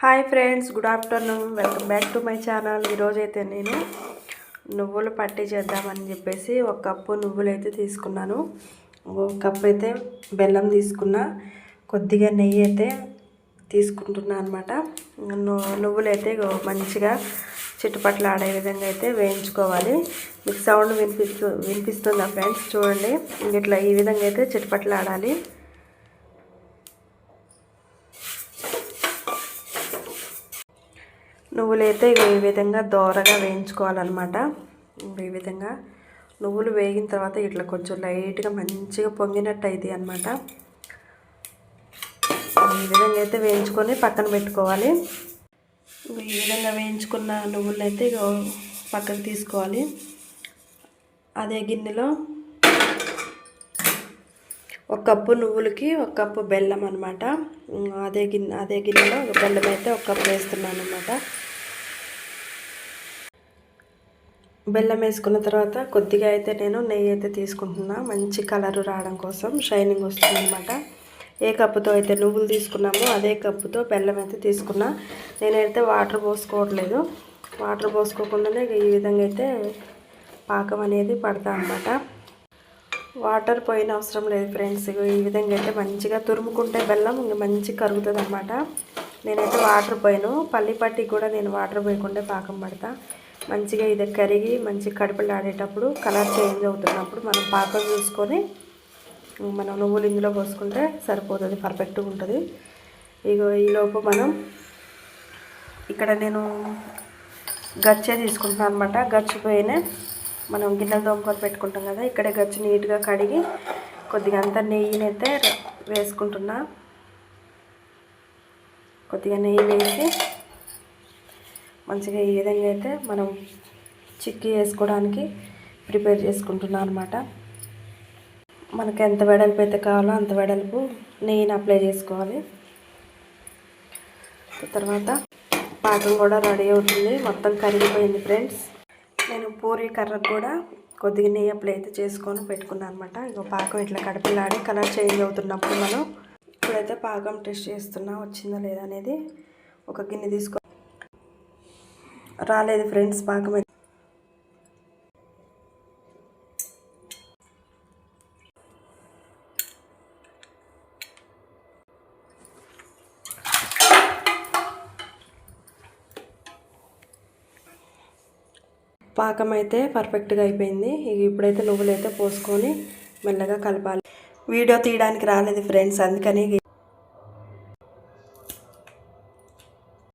Hi friends good afternoon. Welcome back to my channel. ఈరోజు అయితే నేను నువ్వులు పట్టి చేద్దామని చెప్పేసి ఒక కప్పు నువ్వులు అయితే తీసుకున్నాను. ఒక కప్పు అయితే బెల్లం తీసుకున్నా. కొద్దిగా నెయ్యి అయితే తీసుకుంటున్నా అనమాట నువ్వులు అయితే మంచిగా చుట్టుపట్ల ఆడే విధంగా అయితే వేయించుకోవాలి. మీకు సౌండ్ వినిపిస్తు వినిపిస్తుందా ఫ్రెండ్స్? చూడండి. ఇట్లా ఈ విధంగా అయితే చుట్టుపట్ల ఆడాలి. నువ్వులైతే ఇక ఈ విధంగా దోరగా వేయించుకోవాలన్నమాట. ఈ విధంగా నువ్వులు వేగిన తర్వాత ఇట్లా కొంచెం లైట్గా మంచిగా పొంగినట్టు అవుతాయి అనమాట ఈ విధంగా అయితే వేయించుకొని పక్కన పెట్టుకోవాలి. ఈ విధంగా వేయించుకున్న నువ్వులను అయితే ఇక పక్కకు తీసుకోవాలి. అదే గిన్నెలో ఒక కప్పు నువ్వులకి ఒక కప్పు బెల్లం అనమాట అదే గిన్నె అదే గిన్నెలో బెల్లం అయితే ఒక కప్పు వేస్తున్నాను అనమాట బెల్లం వేసుకున్న తర్వాత కొద్దిగా అయితే నేను నెయ్యి అయితే తీసుకుంటున్నా. మంచి కలర్ రావడం కోసం షైనింగ్ వస్తుంది అనమాట ఏ కప్పుతో అయితే నువ్వులు తీసుకున్నామో అదే కప్పుతో బెల్లం అయితే తీసుకున్నా. నేనైతే వాటర్ పోసుకోవట్లేదు. వాటర్ పోసుకోకుండానే ఈ విధంగా అయితే పాకం అనేది పడతా అనమాట వాటర్ పోయిన అవసరం లేదు ఫ్రెండ్స్. ఈ విధంగా అయితే మంచిగా తురుముకుంటే బెల్లం ఇంక మంచి కరుగుతుంది అనమాట నేనైతే వాటర్ పోయాను. పల్లిపట్టి కూడా నేను వాటర్ పోయకుండా పాకం పడతా. మంచిగా ఇది కరిగి మంచి కడుపులు ఆడేటప్పుడు కలర్ చేంజ్ అవుతున్నప్పుడు మనం పాకం చూసుకొని మనం నువ్వులు ఇందులో పోసుకుంటే సరిపోతుంది పర్ఫెక్ట్గా ఉంటుంది. ఇగో ఈలోపు మనం ఇక్కడ నేను గచ్చే తీసుకుంటున్నాను అనమాట గచ్చిపోయిన మనం గిన్నెలు తోముకొని పెట్టుకుంటాం కదా ఇక్కడే గచ్చు నీట్గా కడిగి కొద్దిగా అంత నెయ్యినైతే వేసుకుంటున్నా. కొద్దిగా నెయ్యి వేసి మంచిగా ఈ విధంగా అయితే మనం చిక్కీ వేసుకోవడానికి ప్రిపేర్ చేసుకుంటున్నాను అనమాట మనకి ఎంత వెడల్పు అయితే కావాలో అంత వెడల్పు నెయ్యిని అప్లై చేసుకోవాలి. తర్వాత పాకం కూడా రెడీ అవుతుంది. మొత్తం కరిగిపోయింది ఫ్రెండ్స్. నేను పూరి కర్రకు కూడా కొద్దిగా నెయ్యి అప్లై అయితే చేసుకొని పెట్టుకున్నాను అనమాట ఇక పాకం ఇట్లా కడపలాడి కలర్ చేంజ్ అవుతున్నప్పుడు మనం ఇప్పుడైతే పాకం టెస్ట్ చేస్తున్నా వచ్చిందా లేదా అనేది ఒక గిన్నె తీసుకో రాలేదు ఫ్రెండ్స్ పాకం పాకం అయితే పర్ఫెక్ట్గా అయిపోయింది. ఇక ఇప్పుడైతే నువ్వులు అయితే పోసుకొని మెల్లగా కలపాలి. వీడియో తీయడానికి రాలేదు ఫ్రెండ్స్ అందుకని